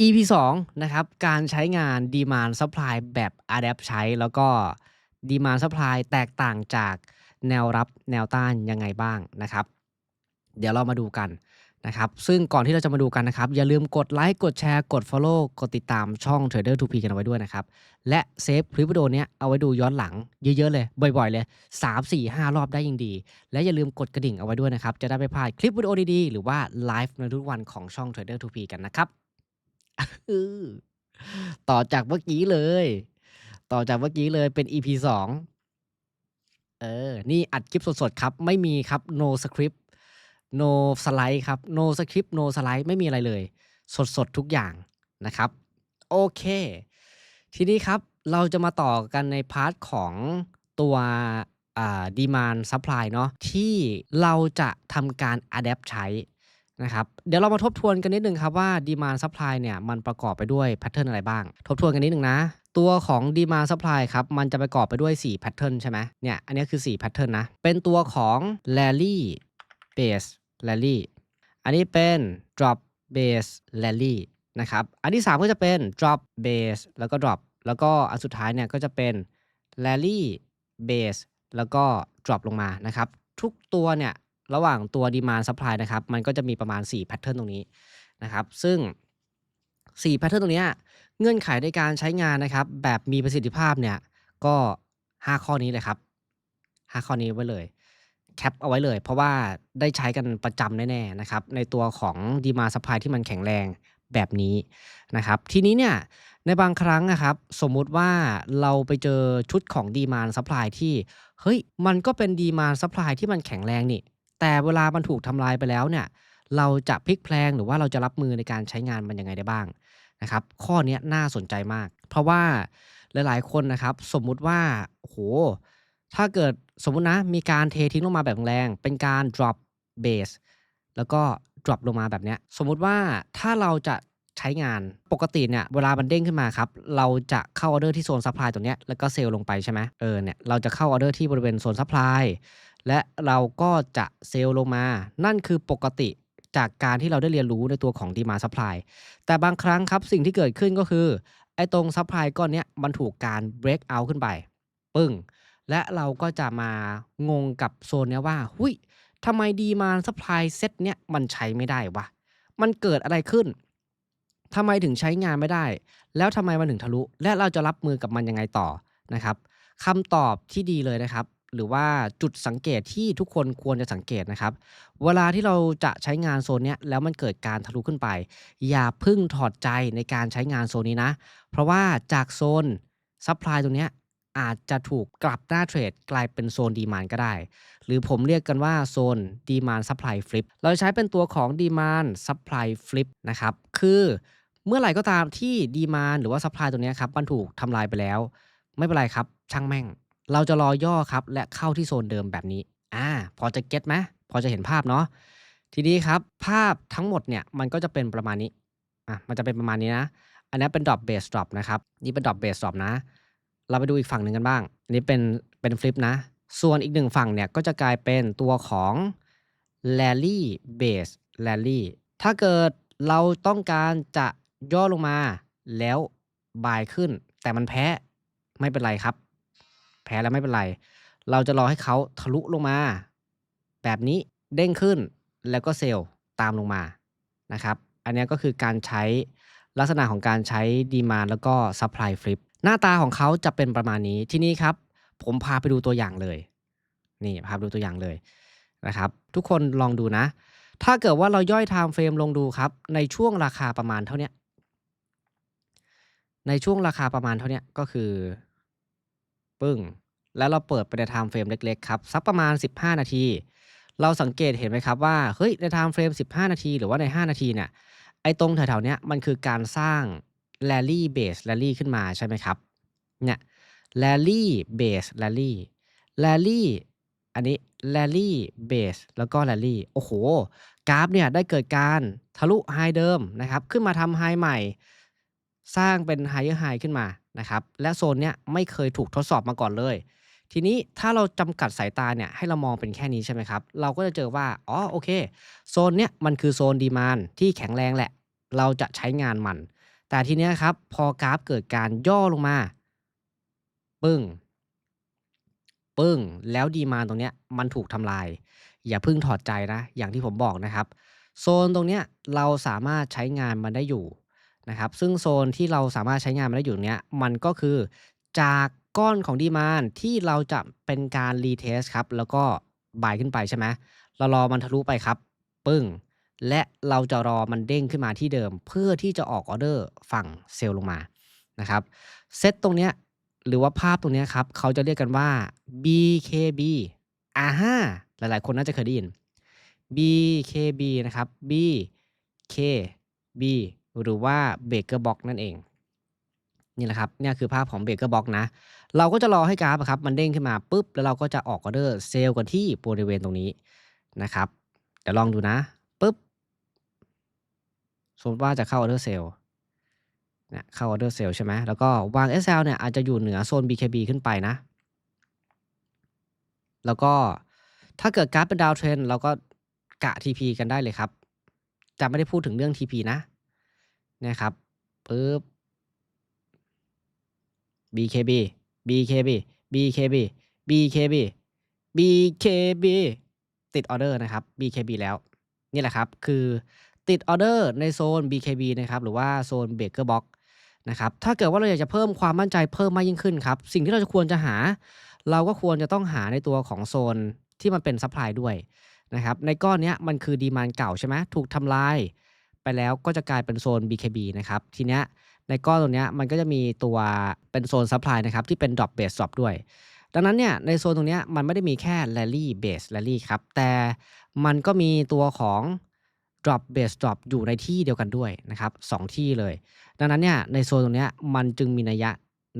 EP 2นะครับการใช้งาน Demand Supply แบบ Adapt ใช้ แล้วก็ Demand Supply แตกต่างจากแนวรับแนวต้านยังไงบ้างนะครับ เดี๋ยวเรามาดูกันนะครับ ซึ่งก่อนที่เราจะมาดูกันนะครับ อย่าลืมกดไลค์กดแชร์กด Follow กดติดตามช่อง Trader 2P กันเอาไว้ด้วยนะครับ และเซฟคลิปวิดีโอนี้เอาไว้ดูย้อนหลังเยอะๆเลย บ่อยๆเลย 3 4 5 รอบได้ยิ่งดี และอย่าลืมกดกระดิ่งเอาไว้ด้วยนะครับจะได้ไม่พลาดคลิปวิดีโอดีๆหรือว่าไลฟ์ในทุกวันของช่อง Trader 2P กันนะครับ ต่อจากเมื่อกี้เลย ต่อจากเมื่อกี้เลยเป็น EP 2เออ นี่อัดคลิปสดๆครับ ไม่มีครับ no script no slide ครับ no script no slide ไม่มีอะไรเลย สดๆทุกอย่างนะครับ โอเค ทีนี้ครับเราจะมาต่อกันในพาร์ทของตัวอ่า demand supply เนาะที่เราจะทำการ adapt ใช้ นะครับเดี๋ยวเรามาทบทวนกันนิดนึงครับว่า demand supply เนี่ยมันประกอบไปด้วยแพทเทิร์นอะไรบ้าง ทบทวนกันนิดนึงนะตัวของ demand supply ครับมันจะประกอบไปด้วย4แพทเทิร์นใช่ไหมเนี่ยอันนี้คือ4แพทเทิร์นนะ เป็นตัวของ rally base rally อันนี้เป็น drop base rally นะครับอันที่ 3 ก็จะเป็น drop base แล้วก็ drop แล้วก็อันสุดท้ายเนี่ยก็จะเป็น rally base แล้วก็ drop ลงมานะครับทุกตัวเนี่ย ระหว่างตัว demand supply นะครับ มันก็จะมีประมาณ4แพทเทิร์นตรงนี้นะครับ ซึ่ง4แพทเทิร์นตรงนี้เงื่อนไขในการใช้งานนะครับ แบบมีประสิทธิภาพเนี่ย ก็ 5 ข้อนี้เลยครับ 5 ข้อนี้ไว้เลย แคปเอาไว้เลย เพราะว่าได้ใช้กันประจำแน่ๆนะครับ ในตัวของ demand supply ที่มันแข็งแรงแบบนี้นะครับ ทีนี้เนี่ยในบางครั้งนะครับ สมมุติว่าเราไปเจอชุดของ demand supply ที่ เฮ้ย มันก็เป็น demand supply ที่มันแข็งแรงนี่ แต่เวลามันถูกทำลายไปแล้วเนี่ย เราจะพลิกแพลงหรือว่าเราจะรับมือในการใช้งานมันยังไงได้บ้างนะครับ ข้อนี้น่าสนใจมาก เพราะว่าหลายๆ คนนะครับ สมมุติว่าโอ้โฮถ้าเกิดสมมุตินะ มีการเททิ้งลงมาแบบแรง เป็นการ drop base แล้วก็ drop ลงมาแบบเนี้ย สมมุติว่าถ้าเราจะใช้งานปกติเนี่ยเวลามันเด้งขึ้นมาครับ เราจะเข้าออเดอร์ที่โซนซัปพลายตรงเนี้ยแล้วก็เซลล์ลงไปใช่ไหมเออเนี่ยเราจะเข้าออเดอร์ที่บริเวณโซนซัปพลาย และเราก็จะเซลล์ลงมา นั่นคือปกติจากการที่เราได้เรียนรู้ในตัวของ demand supply แต่บางครั้งครับสิ่งที่เกิดขึ้นก็คือ ไอ้ตรงซัปพลายก้อนเนี้ยมันถูกการ break out ขึ้นไป ปึ้ง และเราก็จะมางงกับโซนเนี้ยว่าหุ้ยทำไม demand supply เซตเนี้ยมันใช้ไม่ได้วะ มันเกิดอะไรขึ้นทำไมถึงใช้งานไม่ได้ แล้วทำไมมันถึงทะลุ และเราจะรับมือกับมันยังไงต่อนะครับคำตอบที่ดีเลยนะครับ หรือว่าจุดสังเกตที่ทุกคนควรจะสังเกตนะครับ เวลาที่เราจะใช้งานโซนนี้แล้วมันเกิดการทะลุขึ้นไป อย่าพึ่งถอดใจในการใช้งานโซนนี้นะ เพราะว่าจากโซนซัปพลายตรงนี้อาจจะถูกกลับหน้าเทรดกลายเป็นโซน demand ก็ได้ หรือผมเรียกกันว่าโซน demand supply flip เราใช้เป็นตัวของ demand supply flip นะครับ คือเมื่อไหร่ก็ตามที่ demand หรือว่า supply ตรงนี้ครับมันถูกทำลายไปแล้ว ไม่เป็นไรครับ ช่างแม่ง เราจะรอย่อครับและเข้าที่โซนเดิมแบบนี้อ่าพอจะเก็ตไหมพอจะเห็นภาพเนาะทีนี้ครับภาพทั้งหมดเนี่ยมันก็จะเป็นประมาณนี้อะมันจะเป็นประมาณนี้นะ อันนี้เป็น drop base drop นะครับนี่เป็น drop base drop นะ เราไปดูอีกฝั่งหนึ่งกันบ้าง อันนี้เป็นเป็น flip นะ ส่วนอีก1ฝั่งเนี่ยก็จะกลายเป็นตัวของ rally base rally ถ้าเกิดเราต้องการจะย่อลงมาแล้ว buy ขึ้น แต่มันแพ้ไม่เป็นไรครับ แพ้แล้วไม่เป็นไร เราจะรอให้เขาทะลุลงมา แบบนี้เด้งขึ้นแล้วก็เซลล์ตามลงมานะครับ อันนี้ก็คือการใช้ลักษณะของการใช้ demand แล้วก็ supply flip หน้าตาของเขาจะเป็นประมาณนี้ที่นี้ครับ ผมพาไปดูตัวอย่างเลย นี่พาไปดูตัวอย่างเลยนะครับ ทุกคนลองดูนะ ถ้าเกิดว่าเราย่อยไทม์เฟรมลงดูครับ ในช่วงราคาประมาณเท่านี้ในช่วงราคาประมาณเท่านี้ก็คือ ปึ้ง แล้วเราเปิดไปในไทม์เฟรมเล็กๆครับสักประมาณ 15 นาที เราสังเกตเห็นไหมครับว่าเฮ้ยในไทม์เฟรม 15 นาที หรือว่าใน 5 นาทีเนี่ยไอ้ตรงแถวๆเนี้ยมันคือการสร้าง rally base rally ขึ้นมาใช่ไหมครับเนี่ย rally base rally rally อันนี้ rally base แล้วก็ rally โอ้โฮกราฟเนี่ยได้เกิดการทะลุ high เดิมนะครับ ขึ้นมาทำ high ใหม่ สร้างเป็น higher high ขึ้นมานะครับ และโซนเนี้ยไม่เคยถูกทดสอบมาก่อนเลย ทีนี้ถ้าเราจำกัดสายตาเนี่ยให้เรามองเป็นแค่นี้ใช่ไหมครับ เราก็จะเจอว่า อ๋อ โอเค โซนเนี้ยมันคือโซน demand ที่แข็งแรงแหละ เราจะใช้งานมัน แต่ทีเนี้ยครับ พอกราฟเกิดการย่อลงมา ปึ้ง ปึ้ง แล้วดีมานตรงเนี้ยมันถูกทำลาย อย่าเพิ่งถอดใจนะ อย่างที่ผมบอกนะครับ โซนตรงเนี้ยเราสามารถใช้งานมันได้อยู่นะครับ ซึ่งโซนที่เราสามารถใช้งานมันได้อยู่เนี้ย มันก็คือจาก ก้อนของดีมานที่เราจะเป็นการ retest ครับ แล้วก็บายขึ้นไปใช่ไหมเรารอมันทะลุไปครับ ปึ้ง และเราจะรอมันเด้งขึ้นมาที่เดิม เพื่อที่จะออกออเดอร์ฝั่งเซลล์ลงมานะครับเซตตรงเนี้ยหรือว่าภาพตรงเนี้ยครับ เขาจะเรียกกันว่า BKB อะฮะหลายๆ คนน่าจะเคยได้ยิน BKB นะครับ BKB หรือว่า Baker Box นั่นเอง นี่แหละครับเนี่ยคือภาพของ Baker Box นะ เราก็จะรอให้กราฟครับมันเด้งขึ้นมาปุ๊บแล้วเราก็จะออกออเดอร์เซลล์กันที่บริเวณตรงนี้นะครับเดี๋ยวลองดูนะปุ๊บสมมติว่าจะเข้าออเดอร์เซลล์เนี่ยเข้าออเดอร์เซลล์ใช่ไหมแล้วก็วาง SL เนี่ยอาจจะอยู่เหนือโซน BKB ขึ้นไปนะ แล้วก็ถ้าเกิดกราฟเป็น downtrend เราก็กะ TP กันได้เลยครับ จะไม่ได้พูดถึงเรื่อง TP นะเนี่ยครับปึ๊บ BKB BKB BKB BKB BKB ติดออเดอร์นะครับ BKB แล้ว นี่แหละครับ คือติดออเดอร์ในโซน BKB นะครับ หรือว่าโซน Baker Box นะครับ ถ้าเกิดว่าเราอยากจะเพิ่มความมั่นใจเพิ่มมากยิ่งขึ้นครับ สิ่งที่เราจะควรจะหา เราก็ควรจะต้องหาในตัวของโซนที่มันเป็นซัปพลายด้วยนะครับ ในก้อนนี้มันคือดีมานเก่าใช่ไหมถูกทำลายไปแล้วก็จะกลายเป็นโซน BKB นะครับ ทีเนี้ย ในก้อนตรงนี้มันก็จะมีตัวเป็นโซนซัปพลายนะครับที่เป็น drop base drop ด้วย ดังนั้นเนี่ยในโซนตรงนี้มันไม่ได้มีแค่ rally base rally ครับแต่มันก็มีตัวของ drop base drop อยู่ในที่เดียวกันด้วยนะครับสองที่เลย ดังนั้นเนี่ยในโซนตรงนี้มันจึงมีนัยยะ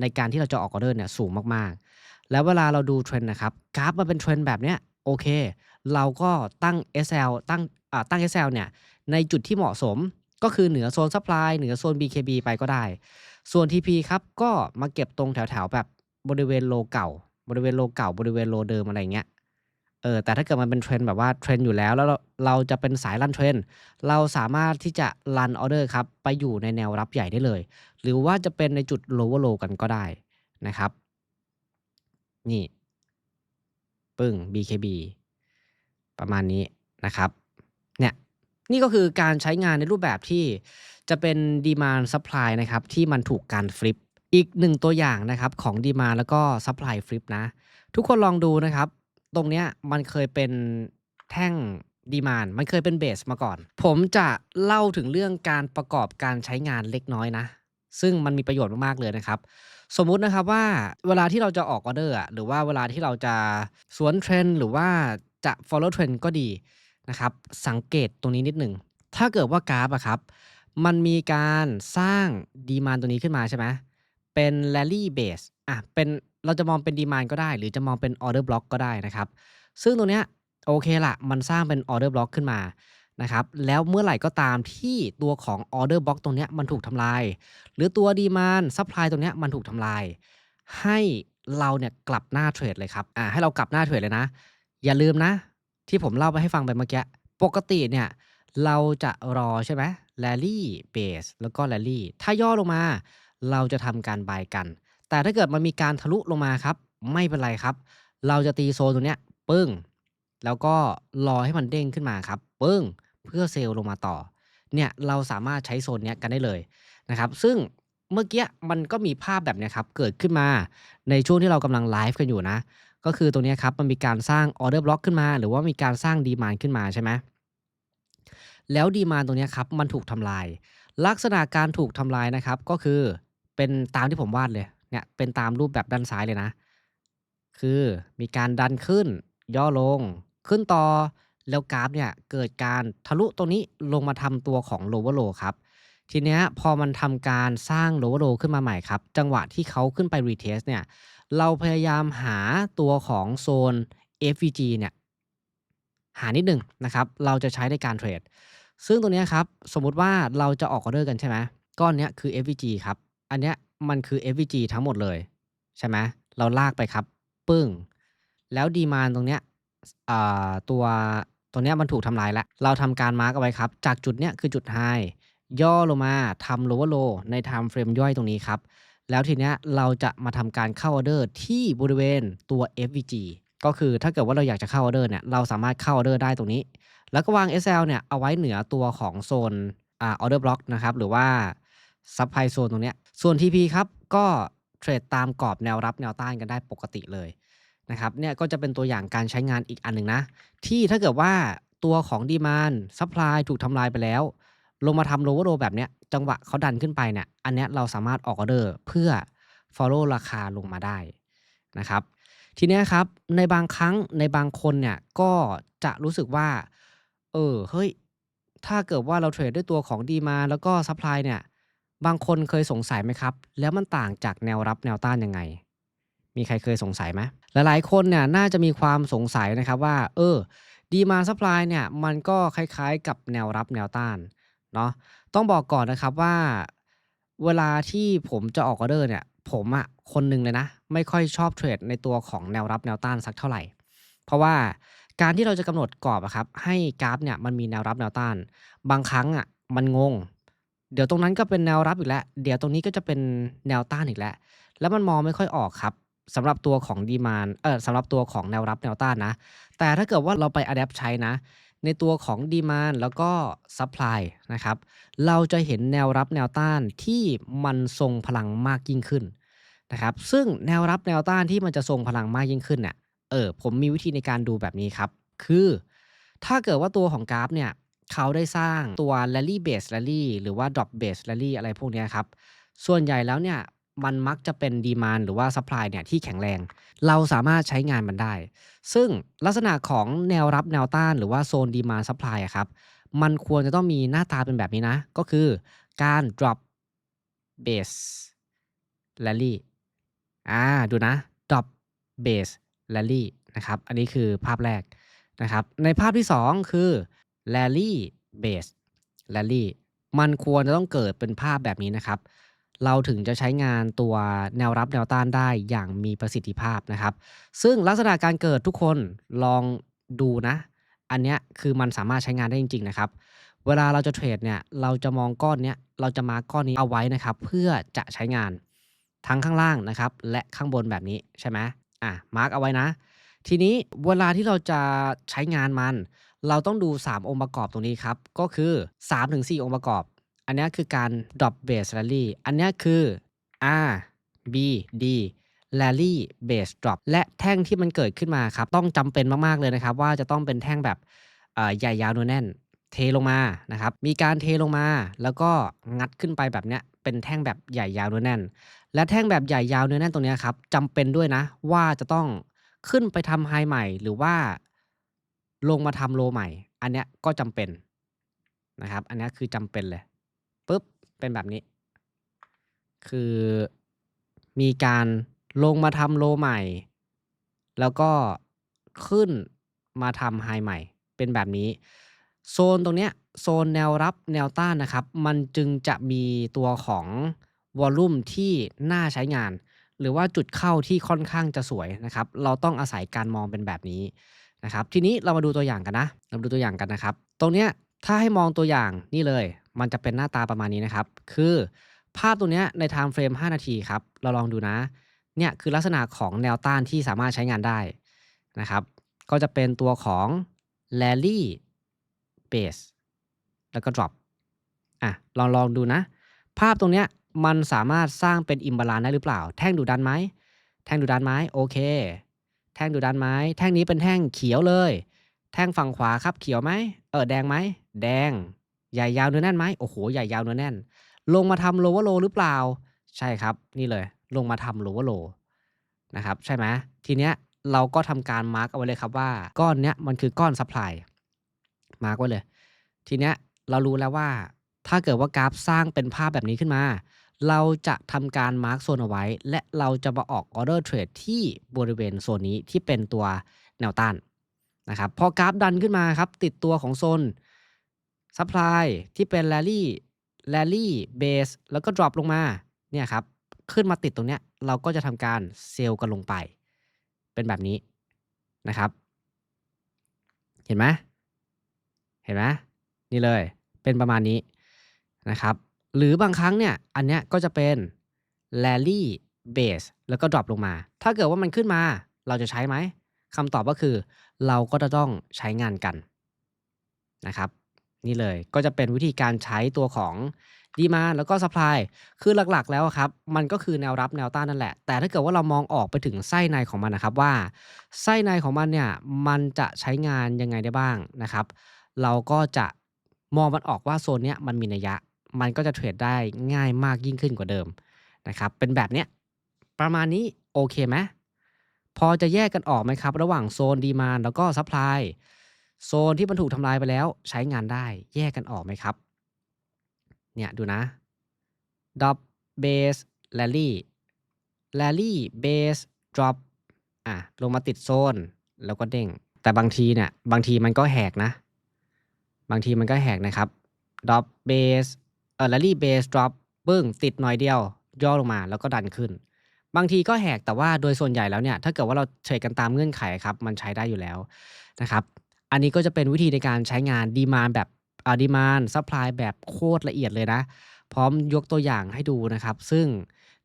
ในการที่เราจะออกออเดอร์เนี่ยสูงมากๆ แล้วเวลาเราดูเทรนด์นะครับกราฟมันเป็นเทรนด์แบบเนี้ยโอเค เราก็ตั้ง SL ตั้งอ่าตั้ง SL เนี่ยในจุดที่เหมาะสม ก็คือเหนือโซนซัพพลายเหนือโซน BKB ไปก็ได้ ส่วน TP ครับก็มาเก็บตรงแถวๆแบบบริเวณโลเก่า บริเวณโลเก่า บริเวณโลเดิมอะไรเงี้ยเออแต่ถ้าเกิดมันเป็นเทรนแบบว่าเทรนอยู่แล้วแล้วเราเราจะเป็นสายรันเทรนเราสามารถที่จะรันออเดอร์ครับไปอยู่ในแนวรับใหญ่ได้เลย หรือว่าจะเป็นในจุด lower low กันก็ได้นะครับ นี่ ปึ้ง BKB ประมาณนี้นะครับ นี่ก็คือการใช้งานในรูปแบบที่จะเป็น demand supply นะครับที่มันถูกการฟลิปอีกหนึ่งตัวอย่างนะครับของ demand แล้วก็ supply flip นะ ทุกคนลองดูนะครับ ตรงเนี้ยมันเคยเป็นแท่ง demand มันเคยเป็นเบสมาก่อน ผมจะเล่าถึงเรื่องการประกอบการใช้งานเล็กน้อยนะ ซึ่งมันมีประโยชน์มากๆเลยนะครับ สมมุตินะครับว่าเวลาที่เราจะออกออเดอร์หรือว่าเวลาที่เราจะสวนเทรนหรือว่าจะ follow trend ก็ดี นะครับ สังเกตตรงนี้นิดหนึ่ง ถ้าเกิดว่ากราฟอะครับ มันมีการสร้างดีมานตัวนี้ขึ้นมาใช่ไหมเป็น rally base อะ เป็นเราจะมองเป็นดีมานก็ได้ หรือจะมองเป็น order block ก็ได้นะครับ ซึ่งตรงเนี้ยโอเคละมันสร้างเป็น order block ขึ้นมานะครับแล้วเมื่อไหร่ก็ตามที่ตัวของ order block ตรงเนี้ยมันถูกทำลาย หรือตัวดีมานซัพพลายตรงเนี้ยมันถูกทำลาย ให้เราเนี่ยกลับหน้าเทรดเลยครับอ่าให้เรากลับหน้าเทรดเลยนะ อย่าลืมนะ ที่ผมเล่าไปให้ฟังไปเมื่อกี้ ปกติเนี่ย เราจะรอใช่ไหม rally base แล้วก็ rally ถ้าย่อลงมา เราจะทำการบายกัน แต่ถ้าเกิดมันมีการทะลุลงมาครับ ไม่เป็นไรครับ เราจะตีโซนตรงเนี้ยปึ้ง แล้วก็รอให้มันเด้งขึ้นมาครับปึ้ง เพื่อเซลล์ลงมาต่อ เนี่ยเราสามารถใช้โซนเนี้ยกันได้เลยนะครับ ซึ่งเมื่อกี้มันก็มีภาพแบบเนี้ยครับ เกิดขึ้นมาในช่วงที่เรากำลังไลฟ์กันอยู่นะ ก็คือตรงนี้ครับมันมีการสร้างออเดอร์บล็อกขึ้นมา หรือว่ามีการสร้างดีมานขึ้นมาใช่ไหมแล้วดีมานตรงนี้ครับมันถูกทำลาย ลักษณะการถูกทำลายนะครับก็คือเป็นตามที่ผมวาดเลยเนี่ยเป็นตามรูปแบบด้านซ้ายเลยนะ คือมีการดันขึ้น ย่อลง ขึ้นต่อแล้วกราฟเนี่ยเกิดการทะลุตรงนี้ลงมาทำตัวของ lower low ครับทีเนี้ยพอมันทำการสร้าง lower low ขึ้นมาใหม่ครับ จังหวะที่เขาขึ้นไป retest เนี่ย เราพยายามหาตัวของโซน FVG เนี่ยหานิดหนึ่งนะครับ เราจะใช้ในการเทรด ซึ่งตรงเนี้ครับ สมมุติว่าเราจะออกออเดอร์กันใช่ไหมก้อนนี้คือ FVG ครับ อันเนี้ยมันคือ FVG ทั้งหมดเลย ใช่ไหมเราลากไปครับ ปึ้ง แล้วดีมานตรงเนี้ยตัวตรงเนี้ยมันถูกทำลายแล้ว เราทำการมาร์กเอาไว้ครับ จากจุดเนี้ยคือจุด High ย่อลงมาทำ lower low ใน time frame ย่อยตรงนี้ครับ แล้วทีเนี้ยเราจะมาทำการเข้าออเดอร์ที่บริเวณตัว FVG ก็คือถ้าเกิดว่าเราอยากจะเข้าออเดอร์เนี่ยเราสามารถเข้าออเดอร์ได้ตรงนี้ แล้วก็วาง SL เนี่ยเอาไว้เหนือตัวของโซนอ่าออเดอร์บล็อกนะครับหรือว่าซับไพโซนตรงเนี้ยส่วน TP ครับก็เทรดตามกรอบแนวรับแนวต้านกันได้ปกติเลยนะครับเนี่ยก็จะเป็นตัวอย่างการใช้งานอีกอันหนึ่งนะ ที่ถ้าเกิดว่าตัวของดีมานซัพพลายถูกทำลายไปแล้ว ลงมาทำโลเวอร์โลแบบเนี้ย จังหวะเขาดันขึ้นไปเนี่ย อันนี้เราสามารถออกออเดอร์เพื่อ follow ราคาลงมาได้นะครับ ทีนี้ครับในบางครั้งในบางคนเนี่ยก็จะรู้สึกว่า เออเฮ้ย ถ้าเกิดว่าเราเทรดด้วยตัวของดีมาแล้วก็ซัพพลายเนี่ย บางคนเคยสงสัยไหมครับ แล้วมันต่างจากแนวรับแนวต้านยังไง มีใครเคยสงสัยไหมหลายๆคนเนี่ยน่าจะมีความสงสัยนะครับว่า เออดีมาซัพพลายเนี่ยมันก็คล้ายๆ กับแนวรับแนวต้าน เนาะต้องบอกก่อนนะครับว่า เวลาที่ผมจะออกออเดอร์เนี่ย ผมอะคนหนึ่งเลยนะ ไม่ค่อยชอบเทรดในตัวของแนวรับแนวต้านสักเท่าไหร่ เพราะว่าการที่เราจะกำหนดกรอบอะครับ ให้กราฟเนี่ยมันมีแนวรับแนวต้าน บางครั้งอะมันงง เดี๋ยวตรงนั้นก็เป็นแนวรับอีกแล้ว เดี๋ยวตรงนี้ก็จะเป็นแนวต้านอีกแล้ว แล้วมันมองไม่ค่อยออกครับสำหรับตัวของดีมานเออสำหรับตัวของแนวรับแนวต้านนะ แต่ถ้าเกิดว่าเราไปอัดแอปใช้นะ ในตัวของดีมานแล้วก็ซัพพลายนะครับ เราจะเห็นแนวรับแนวต้านที่มันทรงพลังมากยิ่งขึ้นนะครับ ซึ่งแนวรับแนวต้านที่มันจะทรงพลังมากยิ่งขึ้นเนี่ย เออ ผมมีวิธีในการดูแบบนี้ครับ คือ ถ้าเกิดว่าตัวของกราฟเนี่ย เขาได้สร้างตัว rally base rally หรือว่า drop base rally อะไรพวกนี้ครับ ส่วนใหญ่แล้วเนี่ย มันมักจะเป็นดีมานหรือว่าซัพพลายเนี่ยที่แข็งแรง เราสามารถใช้งานมันได้ ซึ่งลักษณะของแนวรับแนวต้านหรือว่าโซนดีมานซัพพลายครับ มันควรจะต้องมีหน้าตาเป็นแบบนี้นะ ก็คือการ drop base rally อ่าดูนะ drop base rally นะครับอันนี้คือภาพแรกนะครับ ในภาพที่ 2 คือ rally base rally มันควรจะต้องเกิดเป็นภาพแบบนี้นะครับ เราถึงจะใช้งานตัวแนวรับแนวต้านได้อย่างมีประสิทธิภาพนะครับ ซึ่งลักษณะการเกิดทุกคนลองดูนะ อันเนี้ยคือมันสามารถใช้งานได้จริง ๆ นะครับ เวลาเราจะเทรดเนี่ยเราจะมองก้อนเนี้ยเราจะมากก้อนนี้เอาไว้นะครับ เพื่อจะใช้งานทั้งข้างล่างนะครับ และข้างบนแบบนี้ใช่ไหมอะมาร์กเอาไว้นะ ทีนี้เวลาที่เราจะใช้งานมัน เราต้องดู 3 องค์ประกอบตรงนี้ครับ ก็คือ 3-4 องค์ประกอบ อันนี้คือการ drop base rally อันนี้คือ R B D rally base drop และแท่งที่มันเกิดขึ้นมาครับ ต้องจำเป็นมาก ๆ เลยนะครับ ว่าจะต้องเป็นแท่งแบบใหญ่ยาวเนื้อแน่น เทลงมานะครับ มีการเทลงมา แล้วก็งัดขึ้นไปแบบเนี้ย เป็นแท่งแบบใหญ่ยาวเนื้อแน่น และแท่งแบบใหญ่ยาวเนื้อแน่นตรงนี้ครับจำเป็นด้วยนะ ว่าจะต้องขึ้นไปทำไฮใหม่ หรือว่าลงมาทำโลใหม่ อันเนี้ยก็จำเป็นนะครับ อันนี้คือจำเป็นเลย ปุ๊บ เป็นแบบนี้ คือมีการลงมาทำโลใหม่ แล้วก็ขึ้นมาทำไฮใหม่ เป็นแบบนี้ โซนตรงเนี้ยโซนแนวรับแนวต้านนะครับ มันจึงจะมีตัวของวอลลุ่มที่น่าใช้งาน หรือว่าจุดเข้าที่ค่อนข้างจะสวยนะครับ เราต้องอาศัยการมองเป็นแบบนี้นะครับ ทีนี้เรามาดูตัวอย่างกันนะ เรามาดูตัวอย่างกันนะครับ ตรงเนี้ยถ้าให้มองตัวอย่างนี่เลย มันจะเป็นหน้าตาประมาณนี้นะครับ คือภาพตัวเนี้ยใน time frame 5นาทีครับ เราลองดูนะ เนี่ยคือลักษณะของแนวต้านที่สามารถใช้งานได้นะครับ ก็จะเป็นตัวของ rally base แล้วก็ drop อะลองลองดูนะ ภาพตรงเนี้ยมันสามารถสร้างเป็นอิมบาลานได้หรือเปล่า แท่งดูดันไหม แท่งดูดันไหมโอเค แท่งดูดันไหมแท่งนี้เป็นแท่งเขียวเลย แท่งฝั่งขวาครับเขียวไหมเออแดงไหม แดง ใหญ่ยาวเนื้อแน่นไหมโอ้โหใหญ่ยาวเนื้อแน่น ลงมาทำ lower low หรือเปล่า ใช่ครับ นี่เลย ลงมาทำ lower low นะครับใช่ไหมทีเนี้ยเราก็ทำการมาร์กเอาไว้เลยครับว่าก้อนเนี้ยมันคือก้อน supply มาร์กไว้เลย ทีเนี้ยเรารู้แล้วว่า ถ้าเกิดว่ากราฟสร้างเป็นภาพแบบนี้ขึ้นมา เราจะทำการมาร์กโซนเอาไว้ และเราจะมาออกออเดอร์เทรดที่บริเวณโซนนี้ที่เป็นตัวแนวต้านนะครับพอกราฟดันขึ้นมาครับ ติดตัวของโซน supply ที่เป็น rally rally base แล้วก็ drop ลงมาเนี่ยครับขึ้นมาติดตรงเนี้ยเราก็จะทำการเซลล์กันลงไป เป็นแบบนี้นะครับ เห็นไหมเห็นไหมนี่เลยเป็นประมาณนี้นะครับ หรือบางครั้งเนี่ยอันเนี้ยก็จะเป็น Rally Base แล้วก็ดรอปลงมา ถ้าเกิดว่ามันขึ้นมาเราจะใช้ไหมคำตอบก็คือ เราก็จะต้องใช้งานกันนะครับ นี่เลยก็จะเป็นวิธีการใช้ตัวของ Demand แล้วก็ Supply คือหลักๆแล้วครับมันก็คือแนวรับแนวต้านนั่นแหละ แต่ถ้าเกิดว่าเรามองออกไปถึงไส้ในของมันนะครับว่าไส้ในของมันเนี่ยมันจะใช้งานยังไงได้บ้างนะครับ เราก็จะมองมันออกว่าโซนเนี้ยมันมีนัยยะ มันก็จะเทรดได้ง่ายมากยิ่งขึ้นกว่าเดิมนะครับเป็นแบบเนี้ยประมาณนี้โอเคไหมพอจะแยกกันออกไหมครับ ระหว่างโซน Demand แล้วก็ Supply โซนที่มันถูกทำลายไปแล้วใช้งานได้แยกกันออกไหมครับ เนี่ยดูนะ Drop Base Rally Rally Base Drop อะลงมาติดโซนแล้วก็เด้ง แต่บางทีเนี่ยบางทีมันก็แหกนะ บางทีมันก็แหกนะครับ Drop Base เออ Rally Base Drop ปึ้งติดหน่อยเดียว ย่อลงมาแล้วก็ดันขึ้น บางทีก็แหกแต่ว่าโดยส่วนใหญ่แล้วเนี่ยถ้าเกิดว่าเราเทรดกันตามเงื่อนไขครับมันใช้ได้อยู่แล้วนะครับ อันนี้ก็จะเป็นวิธีในการใช้งาน Demand แบบอ่า Demand Supply แบบโคตรละเอียดเลยนะ พร้อมยกตัวอย่างให้ดูนะครับ ซึ่ง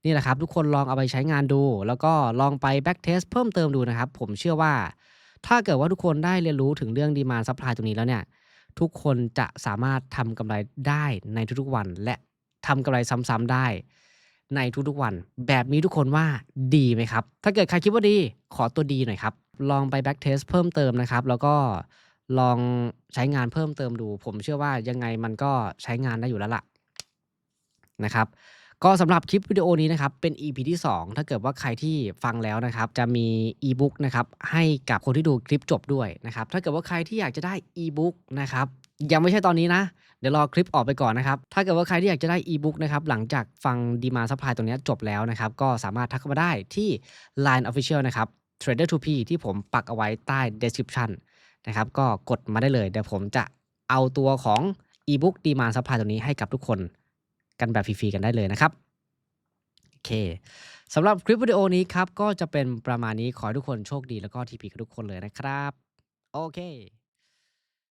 นี่แหละครับ ทุกคนลองเอาไปใช้งานดู แล้วก็ลองไป back test เพิ่มเติมดูนะครับ ผมเชื่อว่า ถ้าเกิดว่าทุกคนได้เรียนรู้ถึงเรื่อง Demand Supply ตรงนี้แล้วเนี่ย ทุกคนจะสามารถทำกำไรได้ในทุกๆวัน และทำกำไรซ้ำๆได้ในทุกๆวัน แบบนี้ทุกคนว่าดีไหมครับ ถ้าเกิดใครคิดว่าดี ขอตัวดีหน่อยครับ ลองไป back test เพิ่มเติมนะครับ แล้วก็ลองใช้งานเพิ่มเติมดู ผมเชื่อว่ายังไงมันก็ใช้งานได้อยู่แล้วล่ะนะครับก็สำหรับคลิปวิดีโอนี้นะครับ เป็น EP ที่ 2 ถ้าเกิดว่าใครที่ฟังแล้วนะครับ จะมีอีบุ๊กนะครับ ให้กับคนที่ดูคลิปจบด้วยนะครับ ถ้าเกิดว่าใครที่อยากจะได้อีบุ๊กนะครับ ยังไม่ใช่ตอนนี้นะ เดี๋ยวรอคลิปออกไปก่อนนะครับ ถ้าเกิดว่าใครที่อยากจะได้อีบุ๊กนะครับ หลังจากฟัง Demand Supply ตรงนี้จบแล้วนะครับ ก็สามารถทักเข้ามาได้ที่ Line Official นะครับ Trader 2P ที่ผมปักเอาไว้ใต้ description นะครับก็กดมาได้เลย เดี๋ยวผมจะเอาตัวของอีบุ๊ก Demand Supply ตัวนี้ให้กับทุกคนกันแบบฟรีๆกันได้เลยนะครับโอเคสำหรับคลิปวิดีโอนี้ครับ ก็จะเป็นประมาณนี้ขอให้ทุกคนโชคดีแล้วก็ทีพีกับทุกคนเลยนะครับ โอเค